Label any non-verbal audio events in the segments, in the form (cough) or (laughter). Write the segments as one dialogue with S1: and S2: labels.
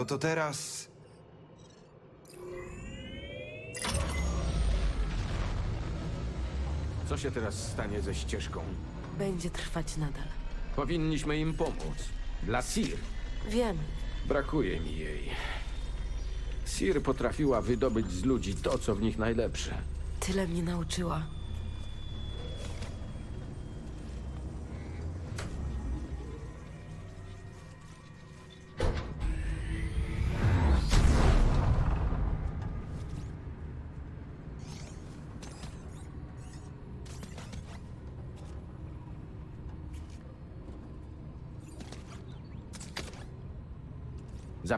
S1: No to teraz.
S2: Co się teraz stanie ze ścieżką?
S3: Będzie trwać nadal.
S2: Powinniśmy im pomóc. Dla Sir.
S3: Wiem.
S2: Brakuje mi jej. Sir potrafiła wydobyć z ludzi to, co w nich najlepsze.
S3: Tyle mnie nauczyła.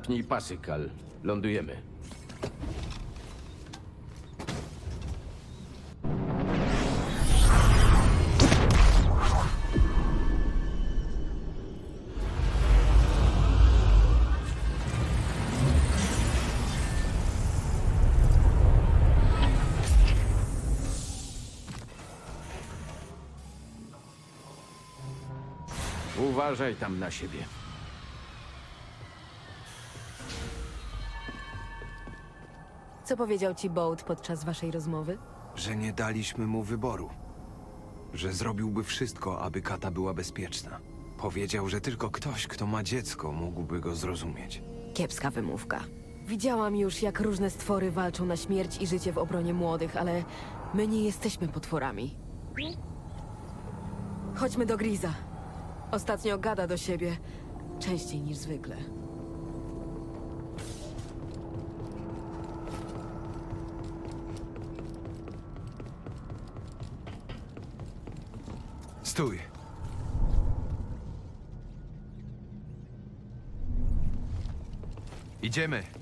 S2: Zapnij pasy, Kal. Lądujemy. Uważaj tam na siebie.
S3: Co powiedział ci Boat podczas waszej rozmowy?
S1: że nie daliśmy mu wyboru. Że zrobiłby wszystko, aby kata była bezpieczna. Powiedział, że tylko ktoś, kto ma dziecko, mógłby go zrozumieć.
S3: Kiepska wymówka. Widziałam już, jak różne stwory walczą na śmierć i życie w obronie młodych, ale my nie jesteśmy potworami. Chodźmy do Griza. Ostatnio gada do siebie częściej niż zwykle.
S1: Stój! Idziemy!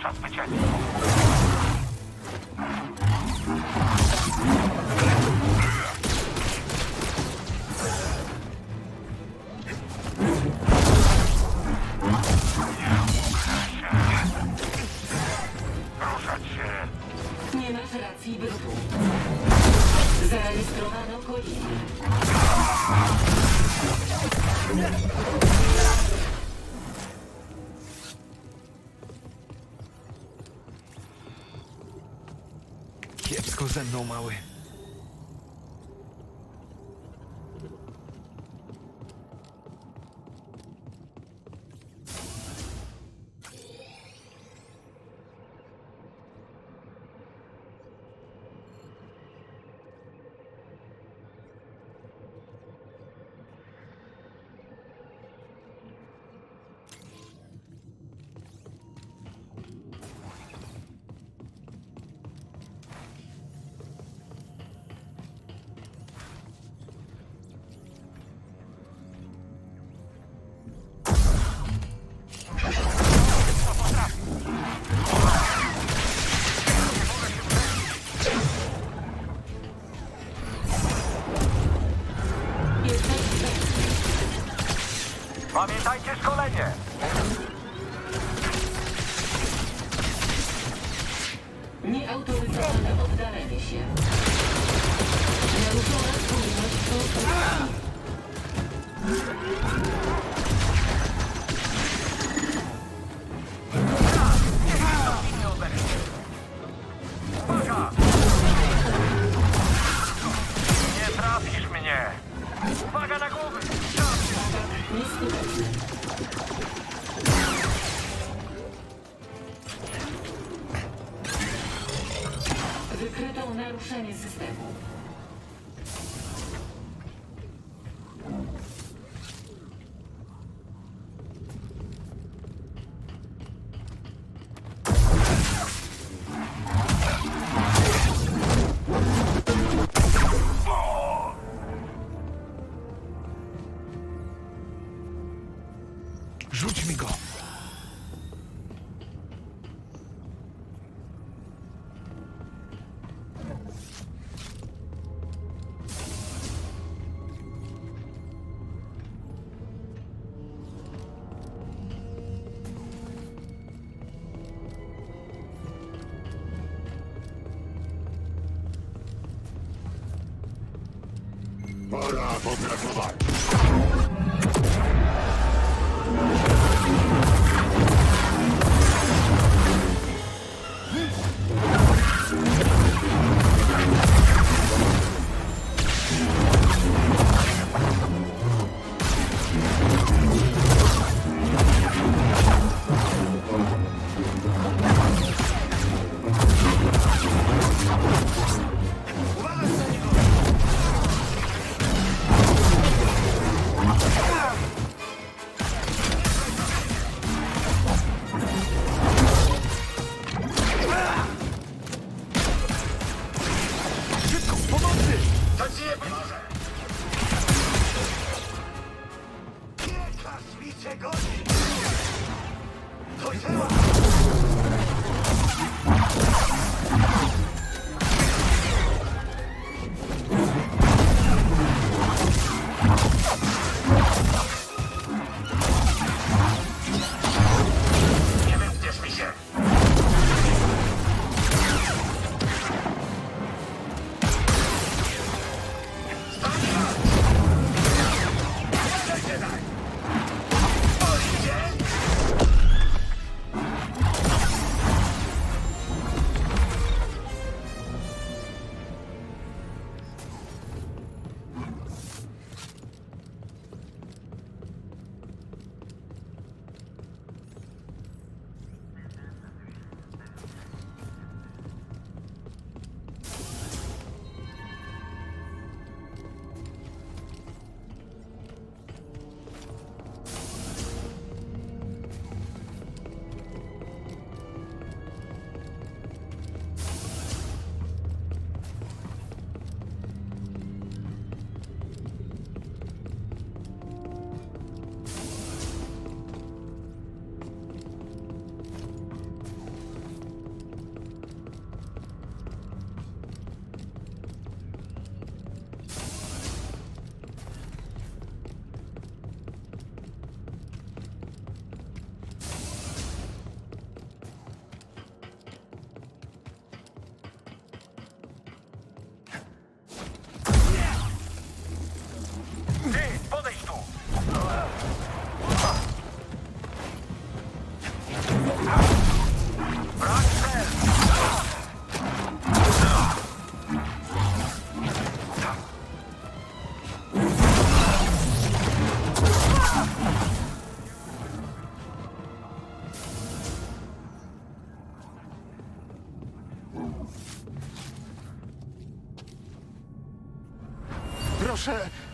S1: Отвечать. це думали.
S4: Pamiętajcie szkolenie!
S5: Nieautoryzowane oddalenie się. Naruszona spójność konstrukcji.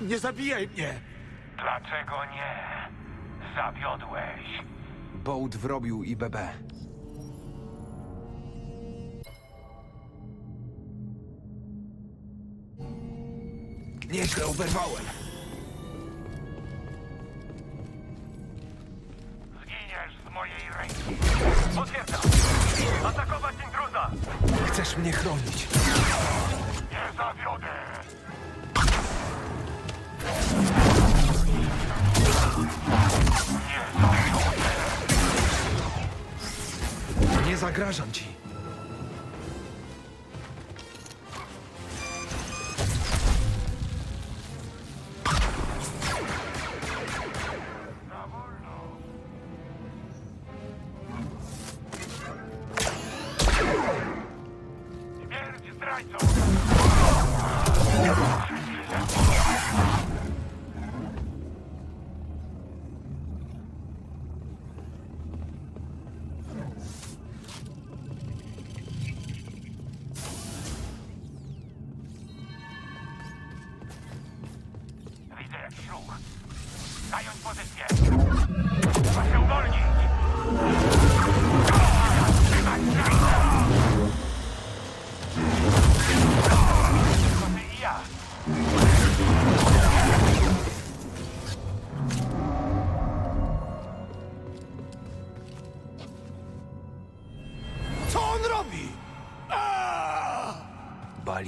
S4: Nie
S6: zabijaj mnie!
S4: Dlaczego nie? Zawiodłeś.
S1: Bołt wrobił IBB. Nieźle oberwałem.
S4: Zginiesz z mojej ręki. Potwierdzam. Atakować intruza.
S1: Chcesz mnie chronić.
S4: Nie
S1: zagrażam ci.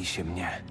S4: Się
S1: mnie.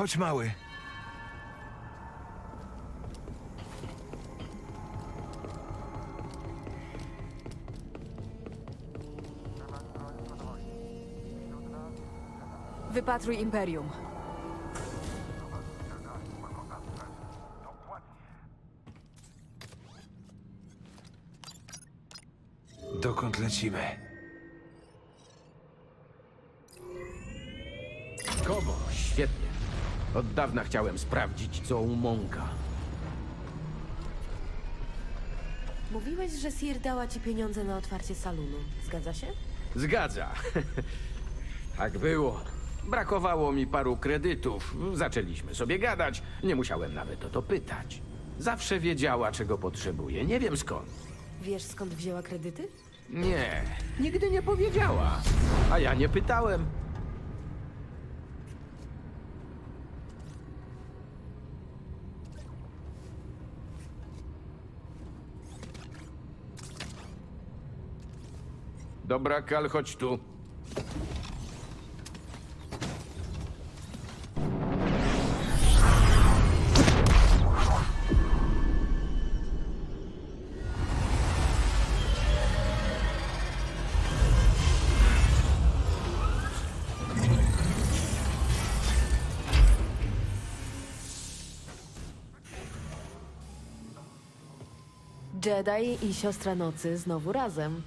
S1: Chodź, mały.
S3: Wypatruj Imperium.
S1: Dokąd lecimy?
S2: Kogo? Świetnie. Od dawna chciałem sprawdzić, co u Monka.
S3: Mówiłeś, że Sir dała ci pieniądze na otwarcie salonu. Zgadza się?
S2: Zgadza. (laughs) tak było. Brakowało mi paru kredytów. Zaczęliśmy sobie gadać. Nie musiałem nawet o to pytać. Zawsze wiedziała, czego potrzebuje. Nie wiem skąd.
S3: Wiesz, skąd wzięła kredyty?
S2: Nie, nigdy nie powiedziała. A ja nie pytałem. Dobra, Kal, chodź tu.
S3: Jedi i siostra nocy znowu razem.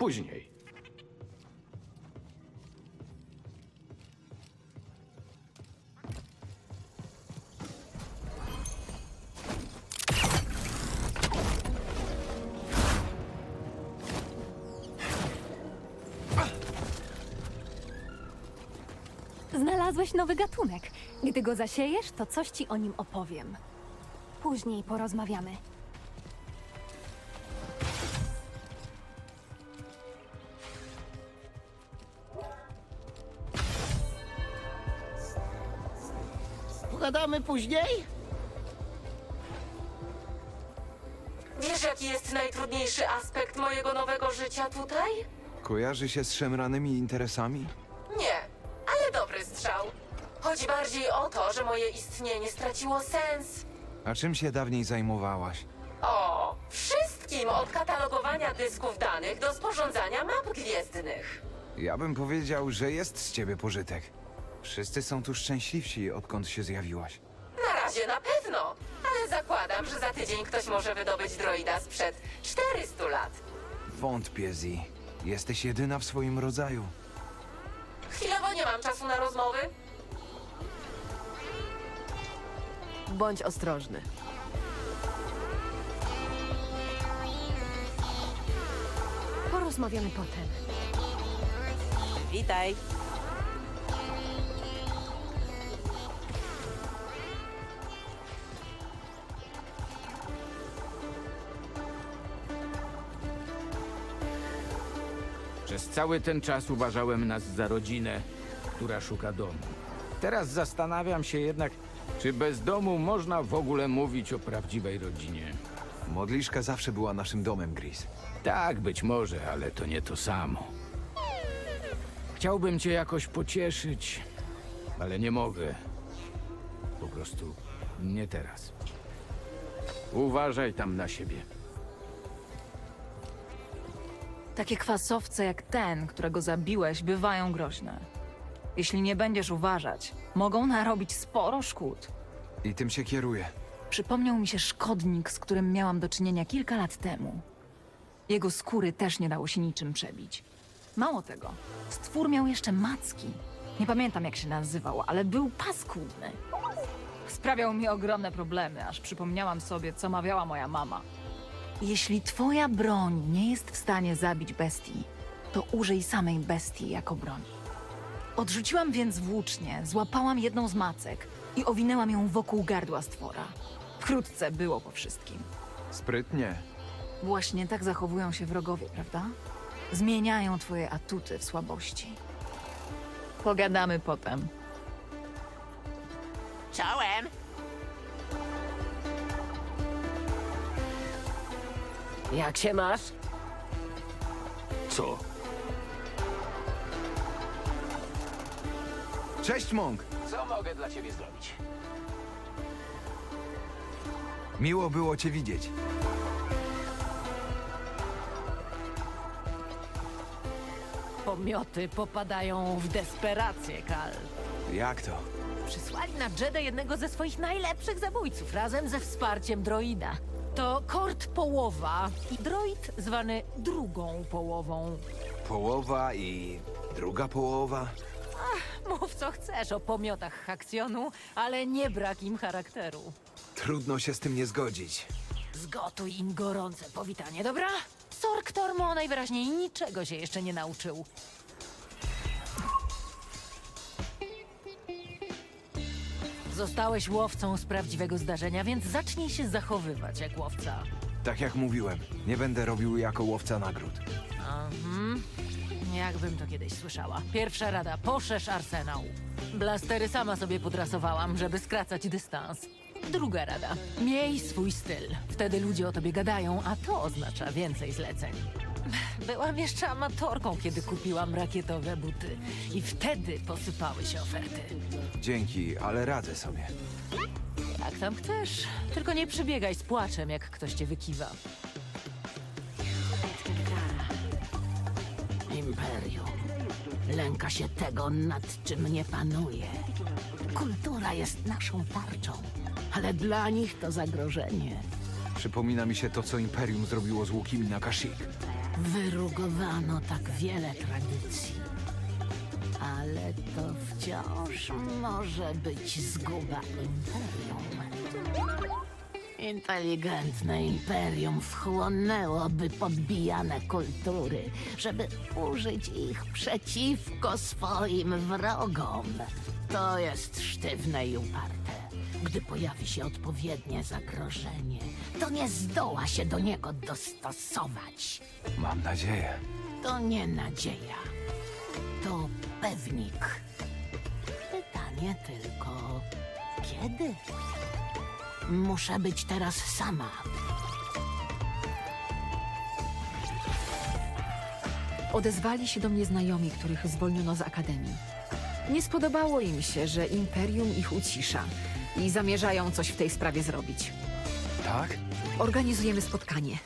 S2: Później.
S7: Znalazłeś nowy gatunek. Gdy go zasiejesz, to coś ci o nim opowiem. Później porozmawiamy.
S6: Pogadamy później?
S8: Wiesz, jaki jest najtrudniejszy aspekt mojego nowego życia tutaj?
S1: Kojarzy się z szemranymi interesami?
S8: Nie, ale dobry strzał. Chodzi bardziej o to, że moje istnienie straciło sens.
S1: A czym się dawniej zajmowałaś?
S8: O, wszystkim od katalogowania dysków danych do sporządzania map gwiezdnych.
S1: Ja bym powiedział, że jest z ciebie pożytek. Wszyscy są tu szczęśliwsi, odkąd się zjawiłaś.
S8: Na razie na pewno, ale zakładam, że za tydzień ktoś może wydobyć droida sprzed 400 lat.
S1: Wątpię, Zi. Jesteś jedyna w swoim rodzaju.
S8: Chwilowo nie mam czasu na rozmowy.
S3: Bądź ostrożny. Porozmawiamy potem.
S8: Witaj.
S2: Cały ten czas uważałem nas za rodzinę, która szuka domu. Teraz zastanawiam się jednak, czy bez domu można w ogóle mówić o prawdziwej rodzinie.
S1: Modliszka zawsze była naszym domem, Gris.
S2: Tak, być może, ale to nie to samo. Chciałbym cię jakoś pocieszyć, ale nie mogę. Po prostu nie teraz. Uważaj tam na siebie.
S9: Takie kwasowce jak ten, którego zabiłeś, bywają groźne. Jeśli nie będziesz uważać, mogą narobić sporo szkód.
S1: I tym się kieruję.
S9: Przypomniał mi się szkodnik, z którym miałam do czynienia kilka lat temu. Jego skóry też nie dało się niczym przebić. Mało tego, stwór miał jeszcze macki. Nie pamiętam jak się nazywał, ale był paskudny. Sprawiał mi ogromne problemy, aż przypomniałam sobie, co mawiała moja mama. Jeśli twoja broń nie jest w stanie zabić bestii, to użyj samej bestii jako broni. Odrzuciłam więc włócznie, złapałam jedną z macek i owinęłam ją wokół gardła stwora. Wkrótce było po wszystkim.
S1: Sprytnie.
S9: Właśnie tak zachowują się wrogowie, prawda? Zmieniają twoje atuty w słabości. Pogadamy potem.
S8: Czołem. Jak się masz?
S6: Co?
S1: Cześć, Monk!
S2: Co mogę dla ciebie zrobić?
S1: Miło było cię widzieć.
S10: Pomioty popadają w desperację, Kal.
S1: Jak to?
S10: Przysłali na Jedę jednego ze swoich najlepszych zabójców razem ze wsparciem droida. To Kort Połowa i droid zwany drugą połową.
S1: Połowa i druga połowa?
S10: Mów co chcesz o pomiotach Haksjonu, ale nie brak im charakteru.
S1: Trudno się z tym nie zgodzić.
S10: Zgotuj im gorące powitanie, dobra? Sork Tormo najwyraźniej niczego się jeszcze nie nauczył. Zostałeś łowcą z prawdziwego zdarzenia, więc zacznij się zachowywać jak łowca.
S1: Tak jak mówiłem, nie będę robił jako łowca nagród.
S10: Mhm. Jakbym to kiedyś słyszała. Pierwsza rada, poszerz arsenał. Blastery sama sobie podrasowałam, żeby skracać dystans. Druga rada, miej swój styl. Wtedy ludzie o tobie gadają, a to oznacza więcej zleceń. Byłam jeszcze amatorką, kiedy kupiłam rakietowe buty. I wtedy posypały się oferty.
S1: Dzięki, ale radzę sobie.
S10: Jak tam chcesz. Tylko nie przybiegaj z płaczem, jak ktoś cię wykiwa.
S11: Imperium lęka się tego, nad czym nie panuje. Kultura jest naszą tarczą, ale dla nich to zagrożenie.
S1: Przypomina mi się to, co Imperium zrobiło z łukimi na Kashyyyk.
S11: Wyrugowano tak wiele tradycji. Ale to wciąż może być zguba Imperium. Inteligentne imperium wchłonęłoby podbijane kultury, żeby użyć ich przeciwko swoim wrogom. To jest sztywne i uparte. Gdy pojawi się odpowiednie zagrożenie, to nie zdoła się do niego dostosować.
S1: Mam nadzieję.
S11: To nie nadzieja. To pewnik. Pytanie tylko, kiedy? Muszę być teraz sama.
S12: Odezwali się do mnie znajomi, których zwolniono z akademii. Nie spodobało im się, że Imperium ich ucisza i zamierzają coś w tej sprawie zrobić.
S1: Tak?
S12: Organizujemy spotkanie.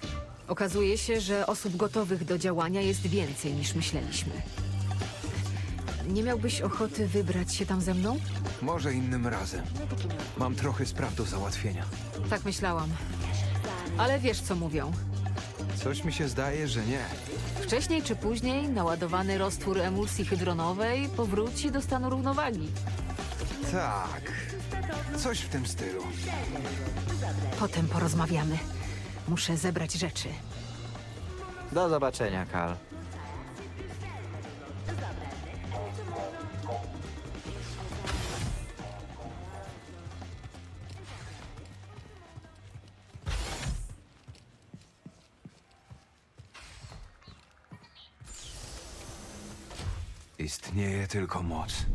S12: Okazuje się, że osób gotowych do działania jest więcej niż myśleliśmy. Nie miałbyś ochoty wybrać się tam ze mną?
S1: Może innym razem. Mam trochę spraw do załatwienia.
S12: Tak myślałam. Ale wiesz, co mówią.
S1: Coś mi się zdaje, że nie.
S12: Wcześniej czy później naładowany roztwór emulsji hydronowej powróci do stanu równowagi.
S1: Tak. Coś w tym stylu.
S12: Potem porozmawiamy. Muszę zebrać rzeczy.
S13: Do zobaczenia, Kal.
S1: Istnieje tylko moc.